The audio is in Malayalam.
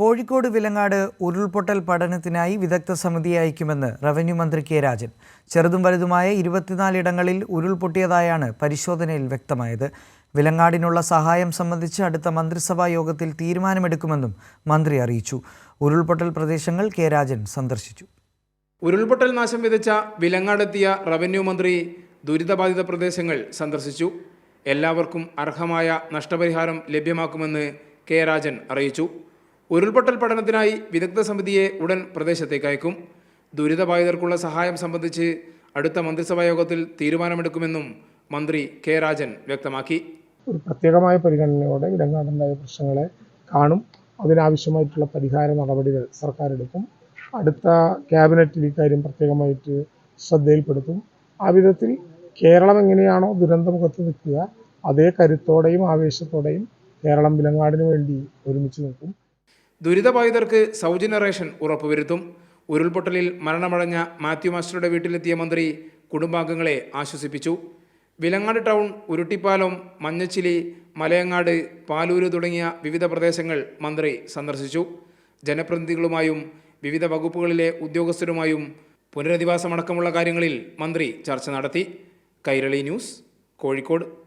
കോഴിക്കോട് വിലങ്ങാട് ഉരുൾപൊട്ടൽ പഠനത്തിനായി വിദഗ്ധ സമിതിയെ അയക്കുമെന്ന് റവന്യൂ മന്ത്രി കെ രാജൻ. ചെറുതും വലുതുമായ ഇരുപത്തിനാലിടങ്ങളിൽ ഉരുൾപൊട്ടിയതായാണ് പരിശോധനയിൽ വ്യക്തമായത്. വിലങ്ങാടിനുള്ള സഹായം സംബന്ധിച്ച് അടുത്ത മന്ത്രിസഭാ യോഗത്തിൽ തീരുമാനമെടുക്കുമെന്നും മന്ത്രി അറിയിച്ചു. ഉരുൾപൊട്ടൽ പ്രദേശങ്ങൾ കെ രാജൻ സന്ദർശിച്ചു. ഉരുൾപൊട്ടൽ നാശം വിതച്ച വിലങ്ങാടെത്തിയ റവന്യൂ മന്ത്രി ദുരിതബാധിത പ്രദേശങ്ങൾ സന്ദർശിച്ചു. എല്ലാവർക്കും അർഹമായ നഷ്ടപരിഹാരം ലഭ്യമാക്കുമെന്ന് കെ രാജൻ അറിയിച്ചു. ഉരുൾപൊട്ടൽ പഠനത്തിനായി വിദഗ്ധ സമിതിയെ ഉടൻ പ്രദേശത്തേക്ക് അയക്കും. ദുരിതബാധിതർക്കുള്ള സഹായം സംബന്ധിച്ച് അടുത്ത മന്ത്രിസഭാ യോഗത്തിൽ തീരുമാനമെടുക്കുമെന്നും മന്ത്രി കെ രാജൻ വ്യക്തമാക്കി. ഒരു പ്രത്യേകമായ പരിഗണനയോടെ ഇടങ്ങാടുണ്ടായ പ്രശ്നങ്ങളെ കാണും. അതിനാവശ്യമായിട്ടുള്ള പരിഹാര നടപടികൾ സർക്കാർ എടുക്കും അടുത്ത ക്യാബിനറ്റിൽ ഇക്കാര്യം പ്രത്യേകമായിട്ട് ശ്രദ്ധയിൽപ്പെടുത്തും. ആ വിധത്തിൽ കേരളം എങ്ങനെയാണോ ദുരന്തമുഖത്ത് നിൽക്കുക അതേ കരുത്തോടെയും ആവേശത്തോടെയും കേരളം വിലങ്ങാടിന് വേണ്ടി ഒരുമിച്ച് നിൽക്കും. ദുരിതബാധിതർക്ക് സൗജന്യ റേഷൻ ഉറപ്പുവരുത്തും. ഉരുൾപൊട്ടലിൽ മരണമടഞ്ഞ മാത്യു മാസ്റ്ററുടെ വീട്ടിലെത്തിയ മന്ത്രി കുടുംബാംഗങ്ങളെ ആശ്വസിപ്പിച്ചു. വിലങ്ങാട് ടൗൺ ഉരുട്ടിപ്പാലം മഞ്ഞച്ചിലി മലയങ്ങാട് പാലൂര് തുടങ്ങിയ വിവിധ പ്രദേശങ്ങൾ മന്ത്രി സന്ദർശിച്ചു. ജനപ്രതിനിധികളുമായും വിവിധ വകുപ്പുകളിലെ ഉദ്യോഗസ്ഥരുമായും പുനരധിവാസമടക്കമുള്ള കാര്യങ്ങളിൽ മന്ത്രി ചർച്ച നടത്തി. കൈരളി ന്യൂസ് കോഴിക്കോട്.